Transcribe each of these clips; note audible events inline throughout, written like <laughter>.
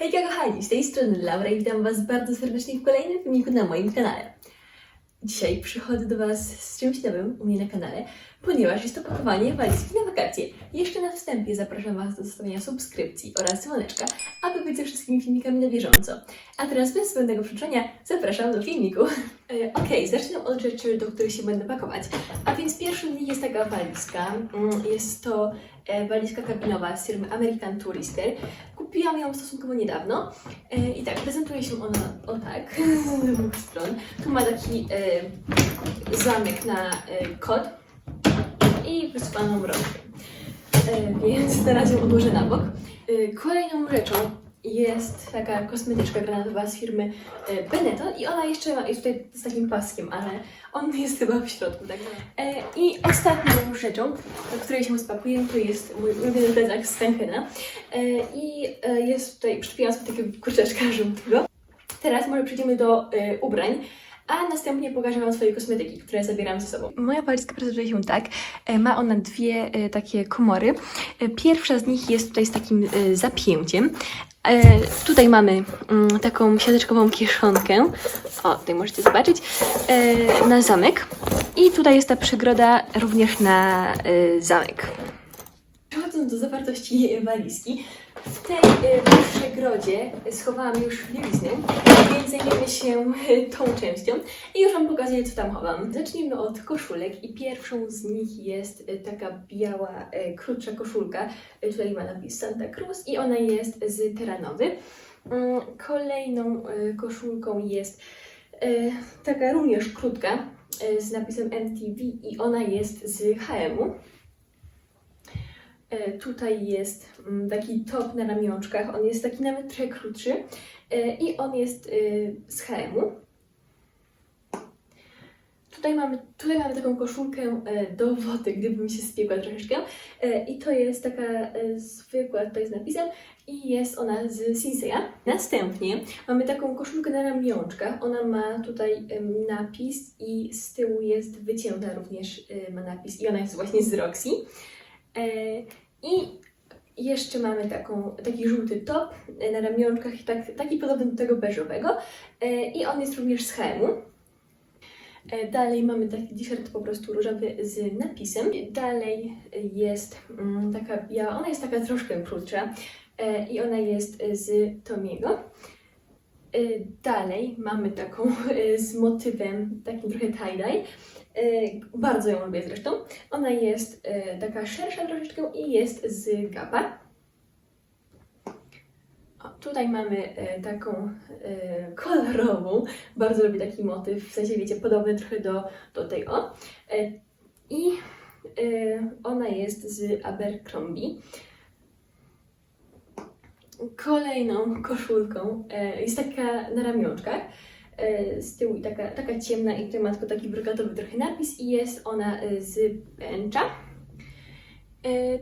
Hejka kochani, z tej strony Laura i witam Was bardzo serdecznie w kolejnym filmiku na moim kanale. Dzisiaj przychodzę do Was z czymś nowym u mnie na kanale, ponieważ jest to pakowanie walizki na wakacje. Jeszcze na wstępie zapraszam Was do zostawienia subskrypcji oraz dzwoneczka, aby być ze wszystkimi filmikami na bieżąco. A teraz bez zbędnego przyczenia zapraszam do filmiku. E, Okej, zaczynam od rzeczy, do których się będę pakować. A więc nich jest taka walizka. Mm, Jest to walizka kabinowa z firmy American Tourister. Kupiłam ją stosunkowo niedawno. E, I tak, prezentuje się ona o tak, <laughs> z dwóch stron. Tu ma taki e, zamek na e, kod i wyspaną rączkę. E, więc teraz ją odłożę na bok. E, kolejną rzeczą jest taka kosmetyczka granatowa z firmy e, Benetton i ona jeszcze ma, jest tutaj z takim paskiem, ale on jest chyba w środku, tak? E, I ostatnią rzeczą, do której się spakuję, to jest mój ulubiony plecak z Stankena. E, I jest tutaj, przypięłam sobie takiego kurczaczka żółtego. Teraz może przejdziemy do ubrań, a następnie pokażę Wam swoje kosmetyki, które zabieram ze sobą. Moja walizka prezentuje się tak. E, Ma ona dwie e, takie komory. E, Pierwsza z nich jest tutaj z takim zapięciem. Tutaj mamy mm, taką siateczkową kieszonkę. O, tutaj możecie zobaczyć. Na zamek. I tutaj jest ta przegroda również na zamek. Przechodząc do zawartości walizki, w tej e, przegrodzie schowałam już bieliznę, więc zajmiemy się <laughs> tą częścią i już Wam pokazuję, co tam chowam. Zacznijmy od koszulek i pierwszą z nich jest e, taka biała, e, krótsza koszulka. Tutaj ma napis Santa Cruz i ona jest z teranowy. Mm, Kolejną koszulką jest taka również krótka z napisem MTV i ona jest z HM-u. E, Tutaj jest mm, taki top na ramionczkach. On jest taki nawet trochę krótszy e, i on jest e, z HM-u. Tutaj mamy, tutaj mamy taką koszulkę e, do wody, gdyby mi się spiekła troszeczkę. I to jest taka zwykła tutaj z napisem i jest ona z Sinseya. Następnie mamy taką koszulkę na ramionczkach. Ona ma tutaj napis i z tyłu jest wycięta również ma napis i ona jest właśnie z Roxy. I jeszcze mamy taką, taki żółty top na ramionczkach, tak, taki podobny do tego beżowego. E, I on jest również z HM-u. E, Dalej mamy taki t-shirt po prostu różowy z napisem. Dalej jest mm, taka biała, ona jest taka troszkę krótsza e, i ona jest z Tomiego. E, Dalej mamy taką e, z motywem takim trochę tie-dye. E, Bardzo ją lubię zresztą. Ona jest taka szersza troszeczkę i jest z Gapa. Tutaj mamy taką kolorową. Bardzo lubię taki motyw, w sensie wiecie, podobny trochę do, do tej o. I ona jest z Abercrombie. Kolejną koszulką e, jest taka na ramionczkach. E, z tyłu i taka, taka ciemna i tutaj ma tylko taki brokatowy trochę napis i jest ona e, z pęcza.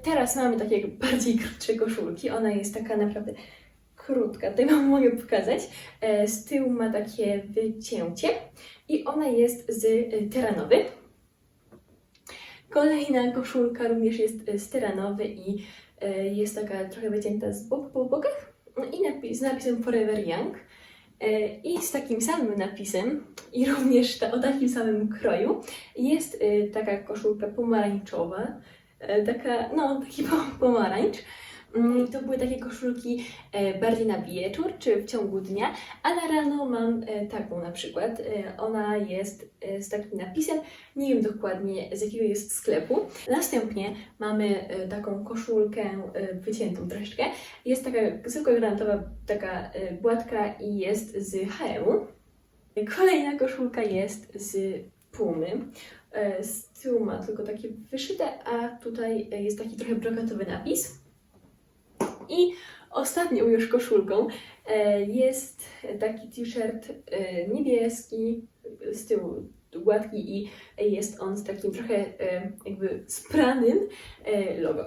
Teraz mamy takie bardziej krótsze koszulki. Ona jest taka naprawdę krótka. Tutaj Wam mogę pokazać. Z tyłu ma takie wycięcie i ona jest z teranowy. Kolejna koszulka również jest z teranowy i jest taka trochę wycięta z bok, po bokach i napis, z napisem Forever Young. E, I z takim samym napisem i również ta, o takim samym kroju jest e, taka koszulka pomarańczowa, taka, no taki po- <laughs> pomarańcz. Mm, To były takie koszulki e, bardziej na wieczór czy w ciągu dnia, a na rano mam e, taką na przykład. E, Ona jest z takim napisem, nie wiem dokładnie z jakiego jest sklepu. Następnie mamy taką koszulkę wyciętą troszeczkę. Jest taka zwykła granatowa, taka gładka i jest z HM-u. Kolejna koszulka jest z Pumy. Z tyłu ma tylko takie wyszyte, a tutaj jest taki trochę brokatowy napis. I ostatnią już koszulką e, jest taki t-shirt e, niebieski, z tyłu gładki i jest on z takim trochę e, jakby spranym logo.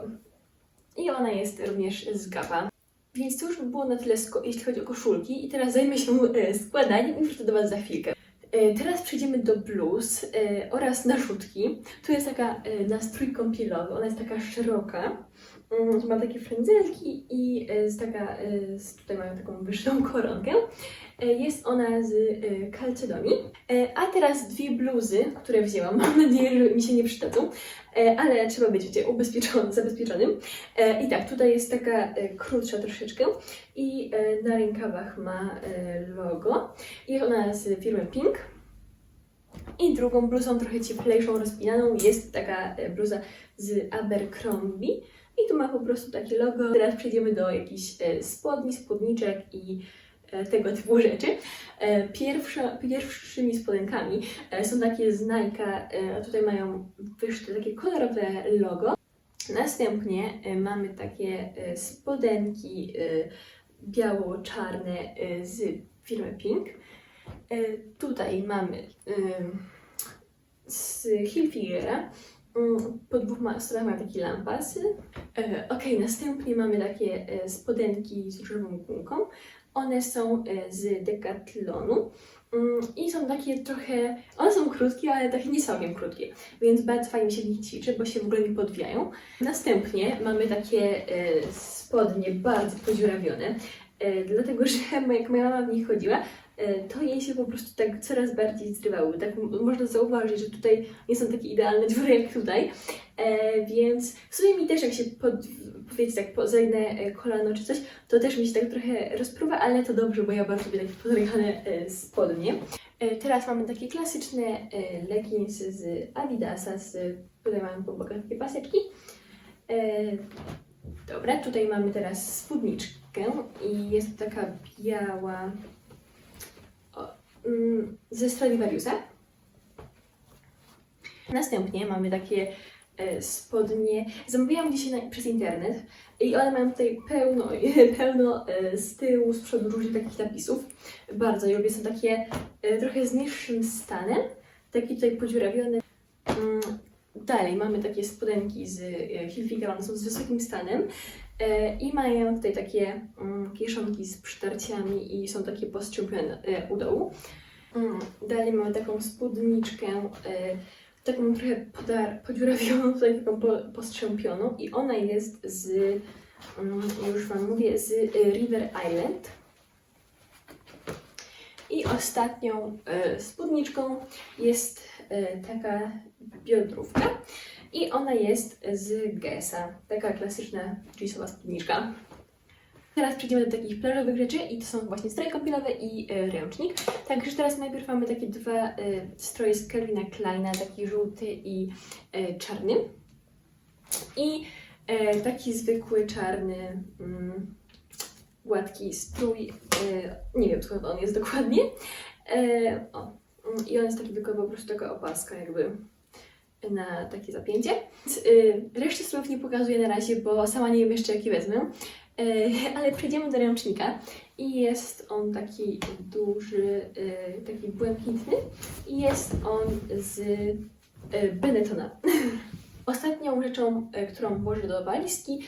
I ona jest również z Gapa. Więc to już by było na tyle, jeśli chodzi o koszulki. I teraz zajmę się składaniem i wrócę do Was za chwilkę. Teraz przejdziemy do bluz oraz narzutki. Tu jest taka nastrój kąpielowy, ona jest taka szeroka Mm, Ma takie frędzelki i e, z taka, e, z, tutaj mają taką wyższą <laughs> koronkę. E, Jest ona z kalcedonii. A teraz dwie bluzy, które wzięłam. <laughs> Mam nadzieję, że mi się nie przydadzą, ale trzeba być wiecie, ubezpieczonym, <laughs> zabezpieczonym. I tak, tutaj jest taka krótsza troszeczkę i na rękawach ma logo. Jest ona z firmy Pink. I drugą bluzą, trochę cieplejszą, rozpinaną, jest taka bluza z Abercrombie. I tu ma po prostu takie logo. Teraz przejdziemy do jakichś e, spodni, spódniczek i e, tego typu rzeczy. E, Pierwsza, pierwszymi spodenkami są takie z Nike, tutaj mają wyższe takie kolorowe logo. Następnie mamy takie spodenki biało-czarne z firmy Pink. Tutaj mamy z Hilfigera. Mm, Po dwóch stronach mamy takie lampasy. E, Ok, następnie mamy takie e, spodenki z różową gumką. One są e, z Decathlonu Mm, i są takie trochę, one są krótkie, ale takie nie całkiem krótkie, więc bardzo fajnie się w nich ćwiczy, bo się w ogóle nie podwijają. Następnie mamy takie spodnie bardzo podziurawione, dlatego że <laughs> jak moja mama w nich chodziła, to jej się po prostu tak coraz bardziej zrywały. Tak można zauważyć, że tutaj nie są takie idealne <laughs> dziury jak tutaj, e, więc w sumie mi też jak się pod, powiedzcie tak po- zajnę e, kolano czy coś, to też mi się tak trochę rozpruwa, ale to dobrze, bo ja bardzo lubię takie podrygane e, spodnie. E, Teraz mamy takie klasyczne e, z Adidasa, z, tutaj mamy po bokach takie paseczki. E, Dobra, tutaj mamy teraz spódniczkę i jest to taka biała ze Stradivariusa. Następnie mamy takie e, spodnie. Zamówiłam dzisiaj przez internet i one mają tutaj pełno, <laughs> pełno e, z tyłu, z przodu różnych takich napisów. Bardzo je lubię. Są takie e, trochę z niższym stanem, taki tutaj podziurawiony. Mm, Dalej mamy takie spodenki z Hilfigera, one są z wysokim stanem i mają tutaj takie mm, kieszonki z przytarciami i są takie postrzępione u dołu. Dalej mamy taką spódniczkę, e, taką trochę podar, podziurawioną, <laughs> tutaj taką po, postrzępioną i ona jest z, mm, już Wam mówię, z e, River Island. I ostatnią e, spódniczką jest taka biodrówka i ona jest z Gesa, taka klasyczna jeansowa spódniczka. Teraz przejdziemy do takich plażowych rzeczy i to są właśnie stroje kąpielowe i e, ręcznik. Także teraz najpierw mamy takie dwa e, stroje z Calvina Kleina, taki żółty i e, czarny. I e, taki zwykły czarny, mm, gładki strój, e, nie wiem skąd on jest dokładnie. E, o, mm, I on jest taki tylko po prostu taka opaska jakby na takie zapięcie. Y, Reszty strojów nie pokazuję na razie, bo sama nie wiem jeszcze jaki wezmę. E, Ale przejdziemy do ręcznika i jest on taki duży, e, taki błękitny i jest on z e, Benettona. <laughs> Ostatnią rzeczą, którą włożę do walizki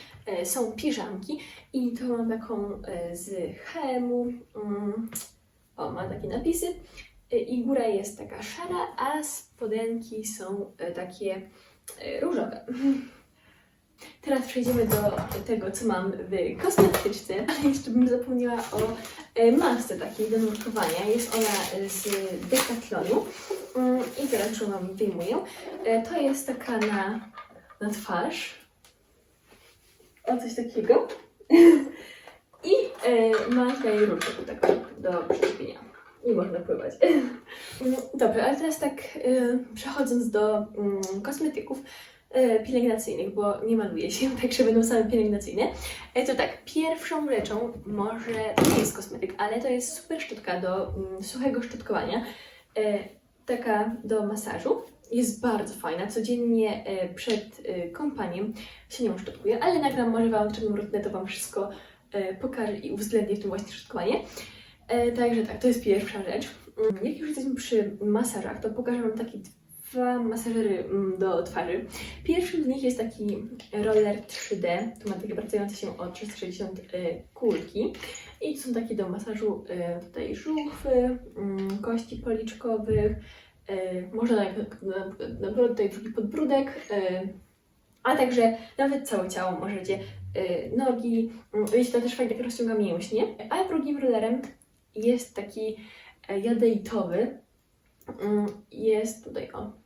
są piżamki i to mam taką z H&M-u. Mm, O, ma takie napisy i góra jest taka szara, a spodenki są takie różowe. <laughs> Teraz przejdziemy do tego, co mam w kosmetyczce. Ale <laughs> jeszcze bym zapomniała o e, masce takiej do nurkowania. Jest ona e, z Decathlonu. Mm, I teraz już Wam wyjmuję. E, To jest taka na, na twarz. O coś takiego. <laughs> I ma tutaj rurkę taką do przyczepienia. Nie można pływać. <laughs> Mm, Dobra, ale teraz tak przechodząc do mm, kosmetyków pielęgnacyjnych, bo nie maluję się, <laughs> także będą same pielęgnacyjne. E, to tak, pierwszą rzeczą może to nie jest kosmetyk, ale to jest super szczotka do mm, suchego szczotkowania. E, taka do masażu. Jest bardzo fajna. Codziennie e, przed e, kąpaniem się nią szczotkuję, ale nagram może Wam czarną rutynę, to Wam wszystko e, pokażę i uwzględnię w tym właśnie szczotkowanie. E, także tak, to jest pierwsza rzecz. Mm, Jak już jesteśmy przy masażach, to pokażę Wam takie dwa masażery mm, do twarzy. Pierwszy z nich jest taki roller 3D. Tu ma takie wracające się o 360 e, kulki. I to są takie do masażu e, tutaj żuchwy, mm, kości policzkowych, e, można na, na, tutaj drugi podbródek, a także nawet całe ciało możecie, y, nogi, mm, wiecie, to też fajnie tak rozciąga mięśnie. A drugim rollerem jest taki jadeitowy, jest tutaj o,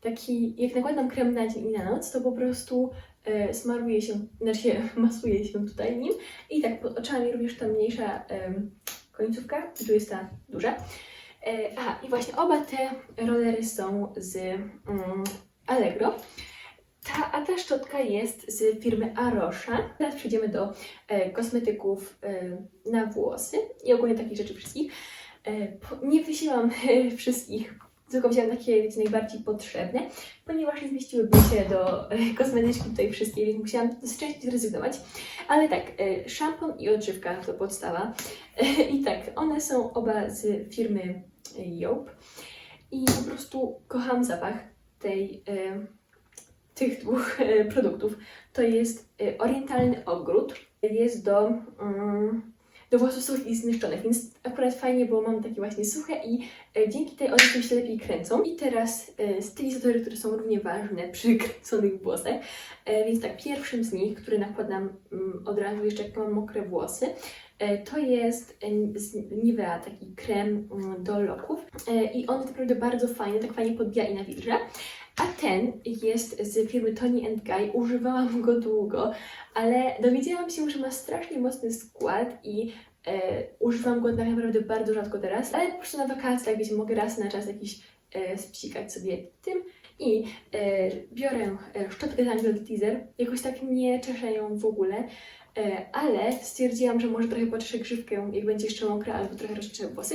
taki, jak nakładam krem na dzień i na noc, to po prostu e, smaruje się, znaczy się <laughs> masuje się tutaj nim i tak pod oczami również ta mniejsza końcówka tu jest ta duża. E, aha, i właśnie oba te rollery są z mm, Allegro. Ta, a ta szczotka jest z firmy Arosha. Teraz przejdziemy do e, kosmetyków e, na włosy i ogólnie takich rzeczy wszystkich. E, po, nie wysiłam e, <laughs> wszystkich, tylko wzięłam takie wiecie, najbardziej potrzebne, ponieważ nie zmieściłyby się do e, kosmetyczki tutaj wszystkie, więc musiałam z części zrezygnować. Ale tak, e, szampon i odżywka to podstawa. E, I tak, one są oba z firmy Job. I po prostu kocham zapach tej, tych dwóch produktów. To jest orientalny ogród. Jest do, mm, do włosów suchych i zniszczonych, więc akurat fajnie, bo mam takie właśnie suche i e, dzięki tej one się lepiej kręcą. I teraz e, stylizatory, które są równie ważne przy <laughs> kręconych włosach. E, więc tak, pierwszym z nich, który nakładam mm, od razu jeszcze jak mam mokre włosy, to jest z Nivea taki krem mm, do loków i on jest naprawdę bardzo fajny, tak fajnie podbija i nawilża. A ten jest z firmy Tony Guy. Używałam go długo, ale dowiedziałam się, że ma strasznie mocny skład i e, używam go tak naprawdę bardzo rzadko teraz, ale po prostu na wakacjach, wiecie, mogę raz na czas jakiś e, spsikać sobie tym i e, biorę e, szczotkę z Angel Teaser, jakoś tak nie czeszę ją w ogóle, e, ale stwierdziłam, że może trochę poczeszę grzywkę, jak będzie jeszcze mokra, albo trochę rozczeszę włosy.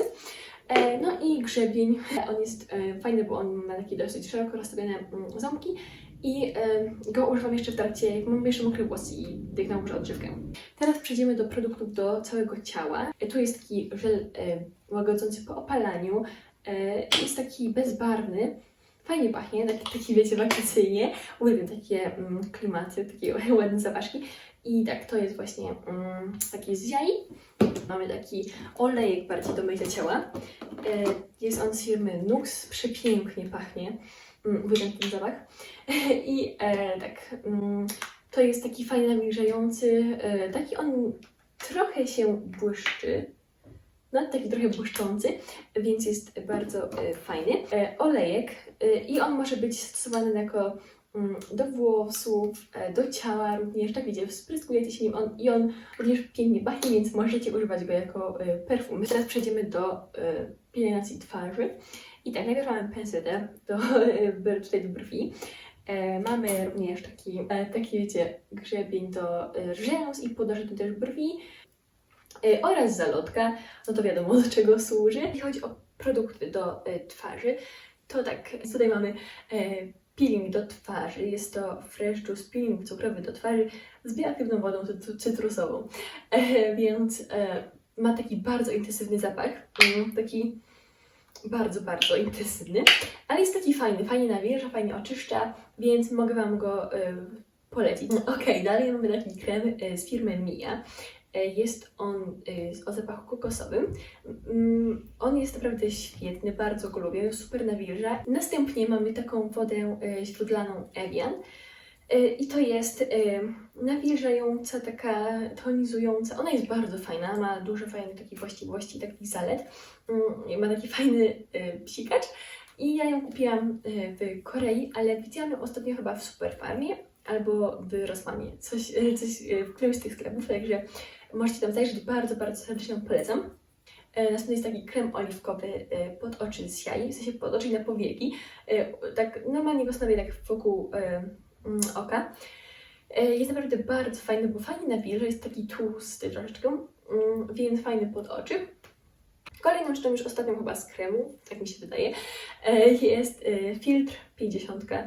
E, no i grzebień, <laughs> on jest e, fajny, bo on ma takie dosyć szeroko rozstawione mm, ząbki i e, go używam jeszcze w trakcie, jak mam jeszcze mokre włosy i jak nałożę odżywkę. Teraz przejdziemy do produktów do całego ciała. Tu jest taki żel łagodzący po opalaniu, jest taki bezbarwny, fajnie pachnie, taki, taki wiecie, <laughs> wakacyjnie. Uwielbiam takie mm, klimaty, takie <laughs> ładne zapaszki. I tak, to jest właśnie mm, taki z jaj. Mamy taki olejek bardziej do mycia ciała. E, Jest on z firmy Nux, przepięknie pachnie. Mm, Uwielbiam ten zapach. <laughs> I e, tak, mm, to jest taki fajny, nawilżający, e, taki on trochę się błyszczy, no taki trochę błyszczący, więc jest bardzo e, fajny. E, olejek e, i on może być stosowany jako do włosów, e, do ciała również, tak wiecie, spryskujecie się nim on, i on również pięknie pachnie, więc możecie używać go jako e, perfum. Teraz przejdziemy do e, pielęgnacji twarzy. I tak, najpierw mamy pensetę do, tutaj do brwi. Mamy również taki, taki, wiecie, grzebień do rzęs i podłożę też brwi. Oraz zalotka, no to wiadomo <laughs> do czego służy. Jeśli chodzi o produkty do twarzy, to tak, tutaj mamy peeling do twarzy. Jest to Fresh Juice Peeling cukrowy do twarzy z bioaktywną wodą cytru- cytrusową. E, więc e, ma taki bardzo intensywny zapach. Mm, taki bardzo, bardzo intensywny. Ale jest taki fajny, fajnie nawilża, fajnie oczyszcza, więc mogę Wam go e, polecić. Okej, dalej mamy taki krem e, z firmy Mia. E, Jest on e, o zapachu kokosowym. Mm, On jest naprawdę świetny, bardzo go lubię, super nawilża. Następnie mamy taką wodę e, źródlaną Evian. I to jest nawilżająca, taka tonizująca. Ona jest bardzo fajna, ma dużo fajnych takich właściwości, takich zalet. Mm, Ma taki fajny psikacz. I ja ją kupiłam w Korei, ale widziałam ją ostatnio chyba w Superfarmie albo w Rossmanie, coś, e, coś e, w którymś z tych sklepów, także możecie tam zajrzeć, bardzo, bardzo serdecznie polecam. E, Następny jest taki krem oliwkowy pod oczy z jaj, w sensie pod oczy na powieki. Tak normalnie go stanowię tak wokół mm, oka. Jest naprawdę bardzo fajny, bo fajnie nawilża, jest taki tłusty troszeczkę, mm, więc fajny pod oczy. Kolejną rzeczą, już ostatnią chyba z kremu, tak mi się wydaje, jest filtr 50, e,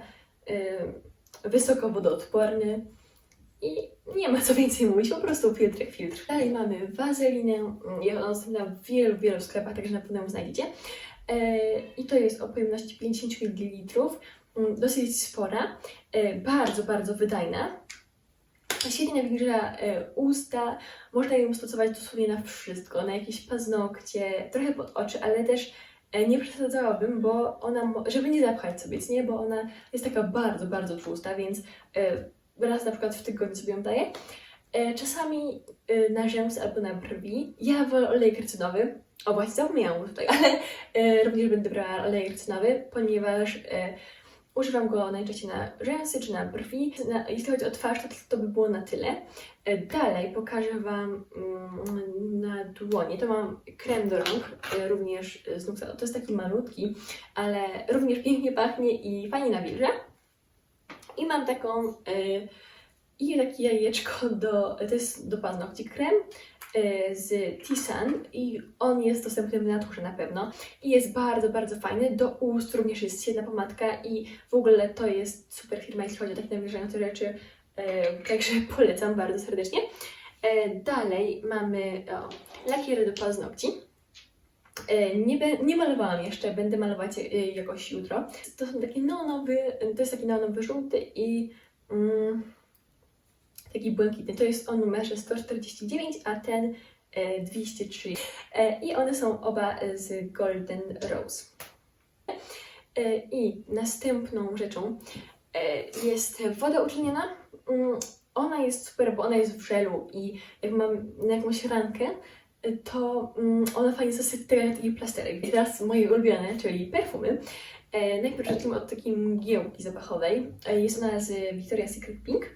wysoko wodoodporny i nie ma co więcej mówić, po prostu filtr filtr. Dalej mamy wazelinę, ja ona dostępna w wielu, wielu sklepach, także na pewno ją znajdziecie. E, I to jest o pojemności 50 ml, mm, dosyć spora, e, bardzo, bardzo wydajna. Świetnie nawilża e, usta, można ją stosować dosłownie na wszystko, na jakieś paznokcie, trochę pod oczy, ale też Nie przesadzałabym, bo ona, żeby nie zapchać sobie, nie? Bo ona jest taka bardzo, bardzo tłusta, więc e, raz na przykład w tygodniu sobie ją daję. E, Czasami e, na rzęsy albo na brwi. Ja wolę olej rycynowy. O, właśnie zapomniałam tutaj, <laughs> ale e, również będę brała olej rycynowy, ponieważ e, używam go najczęściej na rzęsy czy na brwi. Na, jeśli chodzi o twarz, to, to by było na tyle. E, Dalej pokażę Wam mm, na dłonie. To mam krem do rąk, e, również z Nuxa. To jest taki malutki, ale również pięknie pachnie i fajnie nawilża. I mam taką e, i takie jajeczko do, to jest do paznokci krem z Tisan i on jest dostępny w naturze na pewno i jest bardzo, bardzo fajny. Do ust również jest świetna pomadka i w ogóle to jest super firma, jeśli chodzi o takie nawilżające rzeczy, e, także <laughs> polecam bardzo serdecznie. E, dalej mamy o, lakiery do paznokci. E, Nie, nie malowałam jeszcze, będę malować e, jakoś jutro. To są takie neonowy, to jest taki neonowy żółty i mm, taki błękitny. To jest o numerze 149, a ten e, 203. E, I one są oba e, z Golden Rose. E, I następną rzeczą e, jest woda uczyniona. Mm, Ona jest super, bo ona jest w żelu i jak mam jakąś rankę, e, to mm, ona fajnie zasypia taki plasterek. I teraz moje ulubione, czyli perfumy. E, najpierw zacznijmy od takiej mgiełki zapachowej. E, jest ona z Victoria's Secret Pink.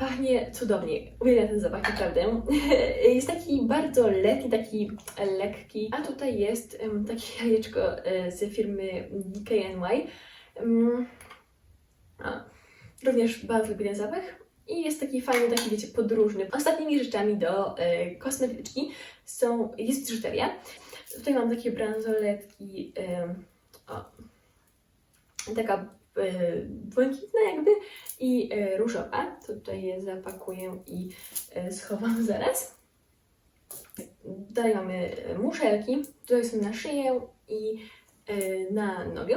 Pachnie cudownie. Uwielbiam ten zapach, naprawdę. <laughs> Jest taki bardzo letni, taki lekki. A tutaj jest em, takie <laughs> jajeczko e, z firmy DKNY. A, również bardzo lubię ten zapach. I jest taki fajny, taki wiecie, podróżny. Ostatnimi rzeczami do e, kosmetyczki są, jest biżuteria. Tutaj mam takie bransoletki, em, o, taka e, błękitna jakby i e, różowa. Tutaj je zapakuję i e, schowam zaraz. Dalej mamy muszelki. Tutaj są na szyję i na nogę.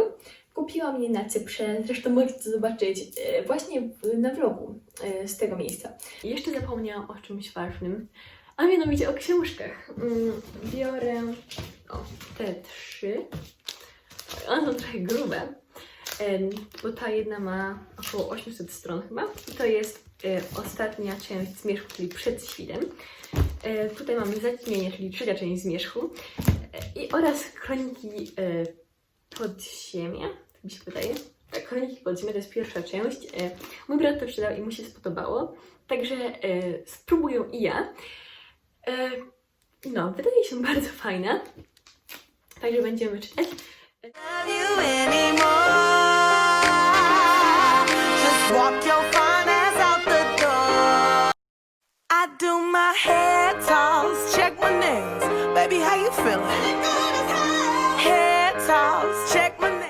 Kupiłam je na Cyprze, zresztą możecie zobaczyć właśnie na vlogu z tego miejsca. Jeszcze zapomniałam o czymś ważnym, a mianowicie o książkach. Mm, Biorę o, te trzy. One są trochę grube, bo ta jedna ma około 800 stron chyba. I to jest e, ostatnia część Zmierzchu, czyli przed świtem. E, tutaj mamy Zaćmienie, czyli trzecia część Zmierzchu. E, I oraz Kroniki Podziemia, tak mi się wydaje. Tak, Kroniki Podziemia to jest pierwsza część. Mój brat to czytał i mu się spodobało. Także spróbuję i ja. No, wydaje się bardzo fajna. Także będziemy czytać. I do my head toss, check my nails. Baby, how you feeling? Head toss, check